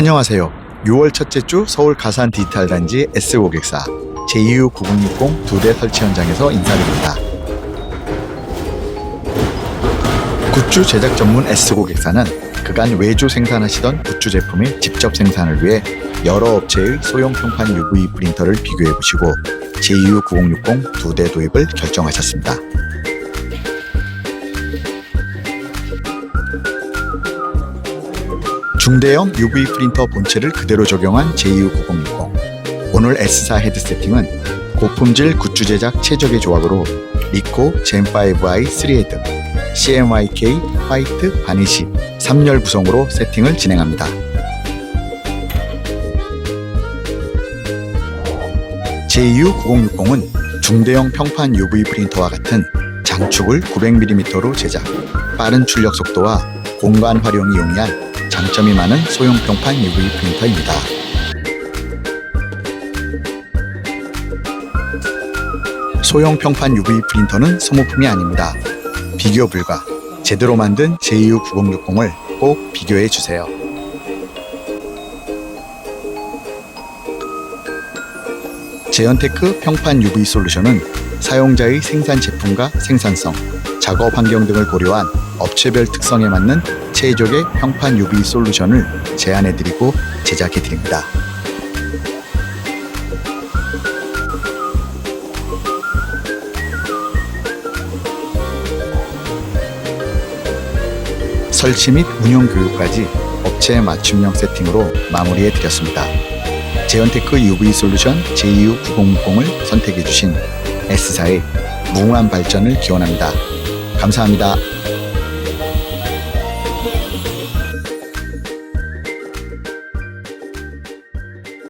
안녕하세요. 6월 첫째 주 서울 가산 디지털 단지 S 고객사 JU 9060 두 대 설치 현장에서 인사드립니다. 굿즈 제작 전문 S 고객사는 그간 외주 생산하시던 굿즈 제품의 직접 생산을 위해 여러 업체의 소형 평판 UV 프린터를 비교해 보시고 JU 9060 두 대 도입을 결정하셨습니다. 중대형 UV 프린터 본체를 그대로 적용한 JU9060. 오늘 S사 헤드 세팅은 고품질 굿즈 제작 최적의 조합으로 리코 젠5i 3헤드, CMYK 화이트 바니시 3열 구성으로 세팅을 진행합니다. JU9060은 중대형 평판 UV 프린터와 같은 장축을 900mm로 제작, 빠른 출력 속도와 공간 활용이 용이한 장점이 많은 소형 평판 UV 프린터입니다. 소형 평판 UV 프린터는 소모품이 아닙니다. 비교 불가. 제대로 만든 JU9060을 꼭 비교해 주세요. 제연테크 평판 UV 솔루션은 사용자의 생산 제품과 생산성, 작업 환경 등을 고려한 업체별 특성에 맞는 최적의 평판 UV 솔루션을 제안해 드리고 제작해 드립니다. 설치 및 운영 교육까지 업체 맞춤형 세팅으로 마무리해 드렸습니다. 제언테크 UV 솔루션 JU9060을 선택해 주신 S사의 무궁한 발전을 기원합니다. 감사합니다.